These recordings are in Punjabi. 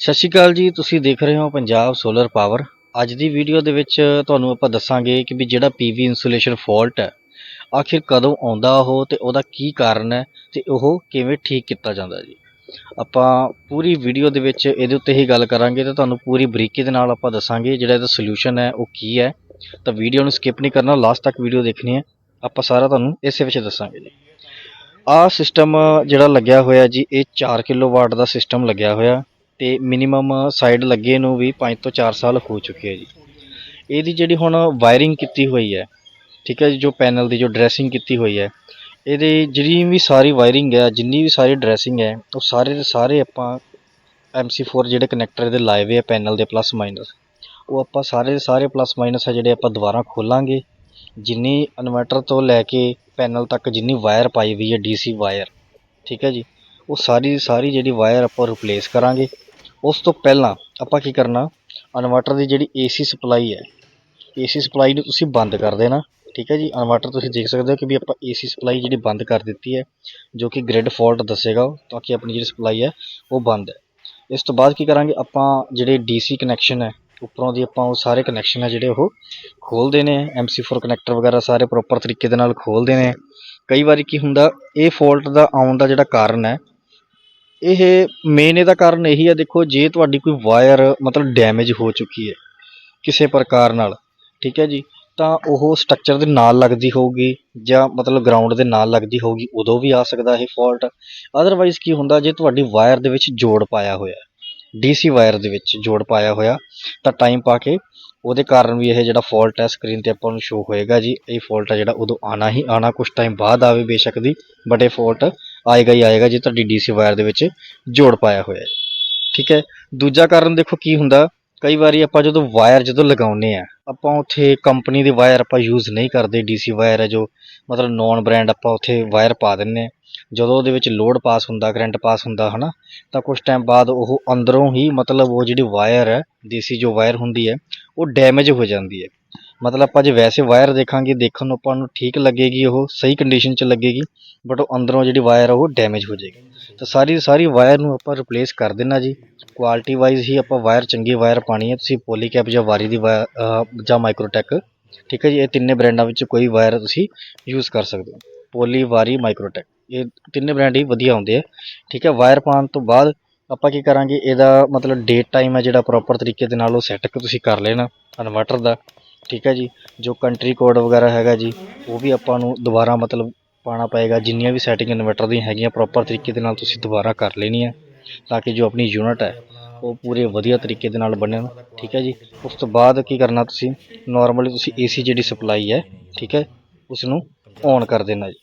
ਸਤਿ ਸ਼੍ਰੀ ਅਕਾਲ ਜੀ, ਤੁਸੀਂ ਦੇਖ ਰਹੇ ਹੋ ਪੰਜਾਬ ਸੋਲਰ ਪਾਵਰ ਅੱਜ ਦੀ ਵੀਡੀਓ ਦੇ ਵਿੱਚ ਤੁਹਾਨੂੰ ਆਪਾਂ ਦੱਸਾਂਗੇ ਕਿ ਵੀ ਜਿਹੜਾ ਪੀਵੀ ਇਨਸੂਲੇਸ਼ਨ ਫਾਲਟ ਹੈ, ਆਖਿਰ ਕਦੋਂ ਆਉਂਦਾ ਉਹ ਤੇ ਉਹਦਾ ਕੀ ਕਾਰਨ ਹੈ ਤੇ ਉਹ ਕਿਵੇਂ ਠੀਕ ਕੀਤਾ ਜਾਂਦਾ ਜੀ। ਆਪਾਂ ਪੂਰੀ ਵੀਡੀਓ ਦੇ ਵਿੱਚ ਇਹਦੇ ਉੱਤੇ ਹੀ ਗੱਲ ਕਰਾਂਗੇ ਤੇ ਤੁਹਾਨੂੰ ਪੂਰੀ ਬਰੀਕੀ ਦੇ ਨਾਲ ਆਪਾਂ ਦੱਸਾਂਗੇ ਜਿਹੜਾ ਇਹਦਾ ਸੋਲੂਸ਼ਨ ਹੈ, ਉਹ ਕੀ ਹੈ। ਤਾਂ ਵੀਡੀਓ ਨੂੰ ਸਕਿਪ ਨਹੀਂ ਕਰਨਾ ਲਾਸਟ ਤੱਕ ਵੀਡੀਓ ਦੇਖਣੀ ਹੈ। ਆਪਾਂ ਸਾਰਾ ਤੁਹਾਨੂੰ ਇਸੇ ਵਿੱਚ ਦੱਸਾਂਗੇ ਜੀ। ਆਹ ਸਿਸਟਮ ਜਿਹੜਾ ਲੱਗਿਆ ਹੋਇਆ ਜੀ, ਇਹ 4 ਕਿਲੋਵਾਟ ਦਾ ਸਿਸਟਮ ਲੱਗਿਆ ਹੋਇਆ। ਅਤੇ ਮਿਨੀਮਮ ਸਾਈਡ ਲੱਗੇ ਨੂੰ ਵੀ ਪੰਜ ਤੋਂ ਚਾਰ ਸਾਲ ਹੋ ਚੁੱਕੇ ਹੈ ਜੀ। ਇਹਦੀ ਜਿਹੜੀ ਹੁਣ ਵਾਇਰਿੰਗ ਕੀਤੀ ਹੋਈ ਹੈ, ਠੀਕ ਹੈ ਜੀ, ਜੋ ਪੈਨਲ ਦੀ, ਜੋ ਡਰੈਸਿੰਗ ਕੀਤੀ ਹੋਈ ਹੈ, ਇਹਦੀ ਜਿਹੜੀ ਵੀ ਸਾਰੀ ਵਾਇਰਿੰਗ ਹੈ, ਜਿੰਨੀ ਵੀ ਸਾਰੀ ਡਰੈਸਿੰਗ ਹੈ, ਉਹ ਸਾਰੇ ਦੇ ਸਾਰੇ ਆਪਾਂ MC4 ਜਿਹੜੇ ਕਨੈਕਟਰ ਇਹਦੇ ਲਾਏ ਹੋਏ ਆ ਪੈਨਲ ਦੇ ਪਲੱਸ ਮਾਈਨਸ ਉਹ ਆਪਾਂ ਸਾਰੇ ਦੇ ਸਾਰੇ ਪਲੱਸ ਮਾਈਨਸ ਆ ਜਿਹੜੇ ਆਪਾਂ ਦੁਬਾਰਾ ਖੋਲਾਂਗੇ। ਜਿੰਨੀ ਇਨਵਰਟਰ ਤੋਂ ਲੈ ਕੇ ਪੈਨਲ ਤੱਕ ਜਿੰਨੀ ਵਾਇਰ ਪਾਈ ਹੋਈ ਹੈ DC ਵਾਇਰ ਠੀਕ ਹੈ ਜੀ, ਉਹ ਸਾਰੀ ਦੀ ਸਾਰੀ ਜਿਹੜੀ ਵਾਇਰ ਆਪਾਂ ਰਿਪਲੇਸ ਕਰਾਂਗੇ। ਉਸ ਤੋਂ ਪਹਿਲਾਂ ਆਪਾਂ ਕੀ ਕਰਨਾ ਇਨਵਰਟਰ ਦੀ ਜਿਹੜੀ AC ਸਪਲਾਈ ਹੈ AC ਸਪਲਾਈ ਨੂੰ ਤੁਸੀਂ ਬੰਦ ਕਰ ਦੇਣਾ ਠੀਕ ਹੈ ਜੀ? ਇਨਵਰਟਰ ਤੁਸੀਂ ਦੇਖ ਸਕਦੇ ਹੋ ਕਿ ਵੀ ਆਪਾਂ AC ਸਪਲਾਈ ਜਿਹੜੀ ਬੰਦ ਕਰ ਦਿੱਤੀ ਹੈ ਜੋ ਕਿ ਗ੍ਰਿਡ ਫਾਲਟ ਦੱਸੇਗਾ ਉਹ, ਤਾਂ ਕਿ ਆਪਣੀ ਜਿਹੜੀ ਸਪਲਾਈ ਹੈ ਉਹ ਬੰਦ ਹੈ। ਇਸ ਤੋਂ ਬਾਅਦ ਕੀ ਕਰਾਂਗੇ ਆਪਾਂ ਜਿਹੜੇ DC ਕਨੈਕਸ਼ਨ ਹੈ ਉੱਪਰੋਂ ਦੀ ਆਪਾਂ ਉਹ ਸਾਰੇ ਕਨੈਕਸ਼ਨ ਹੈ ਜਿਹੜੇ ਉਹ ਖੋਲ ਦੇਣੇ ਆ MC4 ਕਨੈਕਟਰ ਵਗੈਰਾ ਸਾਰੇ ਪ੍ਰੋਪਰ ਤਰੀਕੇ ਦੇ ਨਾਲ ਖੋਲ ਦੇਣੇ ਕਈ ਵਾਰੀ ਕੀ ਹੁੰਦਾ ਇਹ ਫਾਲਟ ਦਾ ਆਉਣ ਦਾ ਜਿਹੜਾ ਕਾਰਨ ਹੈ ਇਹ ਮੇਨ ਇਹਦਾ ਕਾਰਨ ਇਹੀ ਹੈ ਦੇਖੋ, ਜੇ ਤੁਹਾਡੀ ਕੋਈ ਵਾਇਰ ਮਤਲਬ ਡੈਮੇਜ ਹੋ ਚੁੱਕੀ ਹੈ ਕਿਸੇ ਪ੍ਰਕਾਰ ਨਾਲ, ਠੀਕ ਹੈ ਜੀ, ਤਾਂ ਉਹ ਸਟਰਕਚਰ ਦੇ ਨਾਲ ਲੱਗਦੀ ਹੋਊਗੀ ਜਾਂ ਮਤਲਬ ਗਰਾਊਂਡ ਦੇ ਨਾਲ ਲੱਗਦੀ ਹੋਊਗੀ, ਉਦੋਂ ਵੀ ਆ ਸਕਦਾ ਇਹ ਫਾਲਟ ਅਦਰਵਾਈਜ਼ ਕੀ ਹੁੰਦਾ, ਜੇ ਤੁਹਾਡੀ ਵਾਇਰ ਦੇ ਵਿੱਚ ਜੋੜ ਪਾਇਆ ਹੋਇਆ ਡੀਸੀ ਵਾਇਰ ਦੇ ਵਿੱਚ ਜੋੜ ਪਾਇਆ ਹੋਇਆ, ਤਾਂ ਟਾਈਮ ਪਾ ਕੇ ਉਹਦੇ ਕਾਰਨ ਵੀ ਇਹ ਜਿਹੜਾ ਫਾਲਟ ਹੈ ਸਕਰੀਨ ਤੇ ਆਪਾਂ ਨੂੰ ਸ਼ੋ ਹੋਏਗਾ ਜੀ, ਇਹ ਫਾਲਟ ਹੈ ਜਿਹੜਾ ਉਦੋਂ ਆਣਾ ਹੀ ਆਣਾ ਕੁਝ ਟਾਈਮ ਬਾਅਦ ਆਵੇ ਬੇਸ਼ੱਕ ਦੀ ਬਟ ਇਹ ਫਾਲਟ ਆਏਗਾ ਹੀ ਆਏਗਾ ਜੇ ਤੁਹਾਡੀ ਡੀਸੀ ਵਾਇਰ ਦੇ ਵਿੱਚ ਜੋੜ ਪਾਇਆ ਹੋਇਆ ਹੈ। ਠੀਕ ਹੈ? ਦੂਜਾ ਕਾਰਨ ਦੇਖੋ ਕੀ ਹੁੰਦਾ, ਕਈ ਵਾਰੀ ਆਪਾਂ ਜਦੋਂ ਵਾਇਰ ਜਦੋਂ ਲਗਾਉਨੇ ਆ ਆਪਾਂ ਉੱਥੇ ਕੰਪਨੀ ਦੀ ਵਾਇਰ ਆਪਾਂ ਯੂਜ਼ ਨਹੀਂ ਕਰਦੇ, ਡੀਸੀ ਵਾਇਰ ਹੈ ਜੋ ਮਤਲਬ ਨੌਨ ਬ੍ਰਾਂਡ ਆਪਾਂ ਉੱਥੇ ਵਾਇਰ ਪਾ ਦਿੰਨੇ ਆ ਜਦੋਂ ਉਹਦੇ ਵਿੱਚ ਲੋਡ ਪਾਸ ਹੁੰਦਾ ਕਰੰਟ ਪਾਸ ਹੁੰਦਾ, ਹਨਾ, ਤਾਂ ਕੁਝ ਟਾਈਮ ਬਾਅਦ ਉਹ ਅੰਦਰੋਂ ਹੀ ਮਤਲਬ ਉਹ ਜਿਹੜੀ ਵਾਇਰ ਹੈ, ਦੇਸੀ ਜੋ ਵਾਇਰ ਹੁੰਦੀ ਹੈ, ਉਹ ਡੈਮੇਜ ਹੋ ਜਾਂਦੀ ਹੈ। ਮਤਲਬ ਆਪਾਂ ਜੇ ਵੈਸੇ ਵਾਇਰ ਦੇਖਾਂਗੇ, ਦੇਖਣ ਨੂੰ ਆਪਾਂ ਨੂੰ ਠੀਕ ਲੱਗੇਗੀ ਉਹ, ਸਹੀ ਕੰਡੀਸ਼ਨ 'ਚ ਲੱਗੇਗੀ ਬਟ ਉਹ ਅੰਦਰੋਂ ਜਿਹੜੀ ਵਾਇਰ ਆ, ਉਹ ਡੈਮੇਜ ਹੋ ਜਾਏਗੀ। ਤਾਂ ਸਾਰੀ ਸਾਰੀ ਵਾਇਰ ਨੂੰ ਆਪਾਂ ਰਿਪਲੇਸ ਕਰ ਦੇਣਾ ਜੀ। ਕੁਆਲਿਟੀ ਵਾਈਜ਼ ਹੀ ਆਪਾਂ ਵਾਇਰ ਚੰਗੀ ਵਾਇਰ ਪਾਣੀ ਹੈ। ਤੁਸੀਂ ਪੋਲੀਕੈਪ ਜਾਂ ਵਾਰੀ ਦੀ ਵਾ- ਜਾਂ ਮਾਈਕਰੋਟੈਕ ਠੀਕ ਹੈ ਜੀ? ਇਹ ਤਿੰਨੇ ਬ੍ਰਾਂਡਾਂ ਵਿੱਚ ਕੋਈ ਵਾਇਰ ਤੁਸੀਂ ਯੂਜ਼ ਕਰ ਸਕਦੇ ਹੋ। ਪੋਲੀ ਵਾਰੀ ਮਾਈਕਰੋਟੈਕ ਇਹ ਤਿੰਨੇ ਬ੍ਰਾਂਡ ਹੀ ਵਧੀਆ ਹੁੰਦੇ ਆ। ਠੀਕ ਹੈ? ਵਾਇਰ ਪਾਉਣ ਤੋਂ ਬਾਅਦ ਆਪਾਂ ਕੀ ਕਰਾਂਗੇ? ਇਹਦਾ ਮਤਲਬ ਡੇਟ ਟਾਈਮ ਹੈ ਜਿਹੜਾ ਪ੍ਰੋਪਰ ਤਰੀਕੇ ਦੇ ਨਾਲ ਉਹ ਸੈੱਟ ਤੁਸੀਂ ਕਰ ਲੈਣਾ ਇਨਵਰਟਰ ਦਾ। ਠੀਕ ਹੈ ਜੀ, ਜੋ ਕੰਟਰੀ ਕੋਡ ਵਗੈਰਾ ਹੈਗਾ ਜੀ, ਉਹ ਵੀ ਆਪਾਂ ਨੂੰ ਦੁਬਾਰਾ ਮਤਲਬ ਪਾਉਣਾ ਪਏਗਾ, ਜਿੰਨੀਆਂ ਵੀ ਸੈਟਿੰਗ ਇਨਵਰਟਰ ਦੀਆਂ ਹੈਗੀਆਂ ਪ੍ਰੋਪਰ ਤਰੀਕੇ ਦੇ ਨਾਲ ਤੁਸੀਂ ਦੁਬਾਰਾ ਕਰ ਲੈਣੀ ਹੈ ਤਾਂ ਕਿ ਜੋ ਆਪਣੀ ਯੂਨਿਟ ਹੈ, ਉਹ ਪੂਰੇ ਵਧੀਆ ਤਰੀਕੇ ਦੇ ਨਾਲ ਬਣਨ, ਠੀਕ ਹੈ ਜੀ। ਉਸ ਤੋਂ ਬਾਅਦ ਕੀ ਕਰਨਾ ਤੁਸੀਂ ਨਾਰਮਲੀ ਤੁਸੀਂ ਏਸੀ ਜਿਹੜੀ ਸਪਲਾਈ ਹੈ, ਠੀਕ ਹੈ ਉਸ ਨੂੰ ਔਨ ਕਰ ਦੇਣਾ ਜੀ।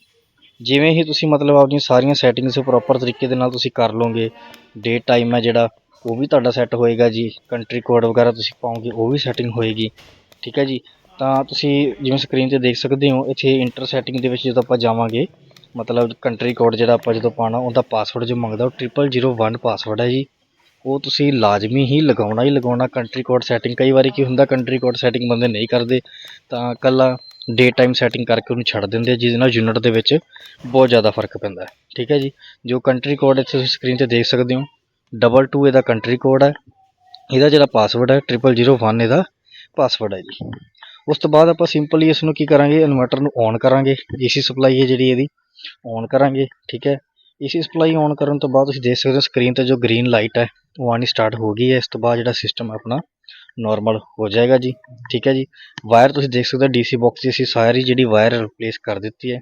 ਜਿਵੇਂ ਹੀ ਤੁਸੀਂ ਮਤਲਬ ਆਪਣੀਆਂ ਸਾਰੀਆਂ ਸੈਟਿੰਗਸ ਪ੍ਰੋਪਰ ਤਰੀਕੇ ਦੇ ਨਾਲ ਤੁਸੀਂ ਕਰ ਲਓਗੇ ਡੇ ਟਾਈਮ ਹੈ ਜਿਹੜਾ, ਉਹ ਵੀ ਤੁਹਾਡਾ ਸੈੱਟ ਹੋਏਗਾ ਜੀ ਕੰਟਰੀ ਕੋਡ ਵਗੈਰਾ ਤੁਸੀਂ ਪਾਓਗੇ, ਉਹ ਵੀ ਸੈਟਿੰਗ ਹੋਏਗੀ। ਠੀਕ ਹੈ ਜੀ? ਤਾਂ ਤੁਸੀਂ ਜਿਵੇਂ ਸਕਰੀਨ ਤੇ ਦੇਖ ਸਕਦੇ ਹੋ ਇੱਥੇ ਇੰਟਰ ਸੈਟਿੰਗ ਦੇ ਵਿੱਚ ਜਦੋਂ ਆਪਾਂ ਜਾਵਾਂਗੇ ਮਤਲਬ ਕੰਟਰੀ ਕੋਡ ਜਿਹੜਾ ਆਪਾਂ ਜਦੋਂ ਪਾਣਾ ਉਹਦਾ ਪਾਸਵਰਡ ਜੋ ਮੰਗਦਾ ਉਹ 0001 ਪਾਸਵਰਡ ਹੈ ਜੀ। ਉਹ ਤੁਸੀਂ ਲਾਜ਼ਮੀ ਹੀ ਲਗਾਉਣਾ ਹੀ ਲਗਾਉਣਾ। ਕੰਟਰੀ ਕੋਡ ਸੈਟਿੰਗ ਕਈ ਵਾਰੀ ਕੀ ਹੁੰਦਾ ਕੰਟਰੀ ਕੋਡ ਸੈਟਿੰਗ ਬੰਦੇ ਨਹੀਂ ਕਰਦੇ। ਤਾਂ ਕੱਲਾ ਡੇ ਟਾਈਮ ਸੈਟਿੰਗ ਕਰਕੇ ਉਹਨੂੰ ਛੱਡ ਦਿੰਦੇ ਆ, ਜਿਹਦੇ ਨਾਲ ਯੂਨਿਟ ਦੇ ਵਿੱਚ ਬਹੁਤ ਜ਼ਿਆਦਾ ਫ਼ਰਕ ਪੈਂਦਾ ਹੈ। ਠੀਕ ਹੈ ਜੀ? ਜੋ ਕੰਟਰੀ ਕੋਡ ਇੱਥੇ ਤੁਸੀਂ ਸਕਰੀਨ ਤੇ ਦੇਖ ਸਕਦੇ ਹੋ ਡਬਲ ਟੂ ਇਹਦਾ ਕੰਟਰੀ ਕੋਡ ਹੈ। ਇਹਦਾ ਜਿਹੜਾ ਪਾਸਵਰਡ ਹੈ 0001 ਇਹਦਾ ਪਾਸਵਰਡ ਹੈ ਜੀ। ਉਸ ਤੋਂ ਬਾਅਦ ਆਪਾਂ ਸਿੰਪਲੀ ਇਸ ਨੂੰ ਕੀ ਕਰਾਂਗੇ? ਇਨਵਰਟਰ ਨੂੰ ਔਨ ਕਰਾਂਗੇ। ਏਸੀ ਸਪਲਾਈ ਹੈ ਜਿਹੜੀ ਇਹਦੀ ਔਨ ਕਰਾਂਗੇ, ਠੀਕ ਹੈ? ਏਸੀ ਸਪਲਾਈ ਔਨ ਕਰਨ ਤੋਂ ਬਾਅਦ ਤੁਸੀਂ ਦੇਖ ਸਕਦੇ ਹੋ ਸਕਰੀਨ ਤੇ ਜੋ ਗ੍ਰੀਨ ਲਾਈਟ ਹੈ, ਉਹ ਆਣੀ ਸਟਾਰਟ ਹੋ ਗਈ ਹੈ। ਇਸ ਤੋਂ ਬਾਅਦ ਜਿਹੜਾ ਸਿਸਟਮ ਆਪਣਾ ਨਾਰਮਲ ਹੋ ਜਾਏਗਾ ਜੀ, ਠੀਕ ਹੈ ਜੀ? ਵਾਇਰ ਤੁਸੀਂ ਦੇਖ ਸਕਦੇ ਹੋ ਡੀਸੀ ਬਾਕਸ ਦੀ ਅਸੀਂ ਸਾਰੀ ਜਿਹੜੀ ਵਾਇਰ ਰਿਪਲੇਸ ਕਰ ਦਿੱਤੀ ਹੈ।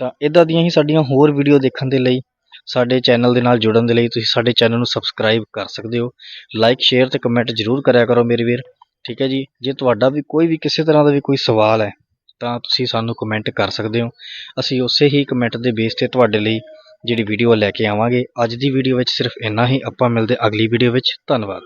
ਤਾਂ ਇਦਾਂ ਦੀਆਂ ਹੀ ਸਾਡੀਆਂ ਹੋਰ ਵੀਡੀਓ ਦੇਖਣ ਦੇ ਲਈ, ਸਾਡੇ ਚੈਨਲ ਦੇ ਨਾਲ ਜੁੜਨ ਦੇ ਲਈ ਤੁਸੀਂ ਸਾਡੇ ਚੈਨਲ ਨੂੰ ਸਬਸਕ੍ਰਾਈਬ ਕਰ ਸਕਦੇ ਹੋ। ਲਾਈਕ ਸ਼ੇਅਰ ਤੇ ਕਮੈਂਟ ਜ਼ਰੂਰ ਕਰਿਆ ਕਰੋ ਮੇਰੇ ਵੀਰ। ਠੀਕ ਹੈ ਜੀ। ਜੇ ਤੁਹਾਡਾ ਵੀ ਕੋਈ ਵੀ ਕਿਸੇ ਤਰ੍ਹਾਂ ਦਾ ਵੀ ਕੋਈ ਸਵਾਲ ਹੈ, ਤਾਂ ਤੁਸੀਂ ਸਾਨੂੰ ਕਮੈਂਟ ਕਰ ਸਕਦੇ ਹੋ। ਅਸੀਂ ਉਸੇ ਹੀ ਕਮੈਂਟ ਦੇ ਬੇਸ ਤੇ ਤੁਹਾਡੇ ਲਈ ਜਿਹੜੀ ਵੀਡੀਓ ਲੈ ਕੇ ਆਵਾਂਗੇ। ਅੱਜ ਦੀ ਵੀਡੀਓ ਵਿੱਚ ਸਿਰਫ ਇੰਨਾ ਹੀ। ਆਪਾਂ ਮਿਲਦੇ ਅਗਲੀ ਵੀਡੀਓ ਵਿੱਚ। ਧੰਨਵਾਦ।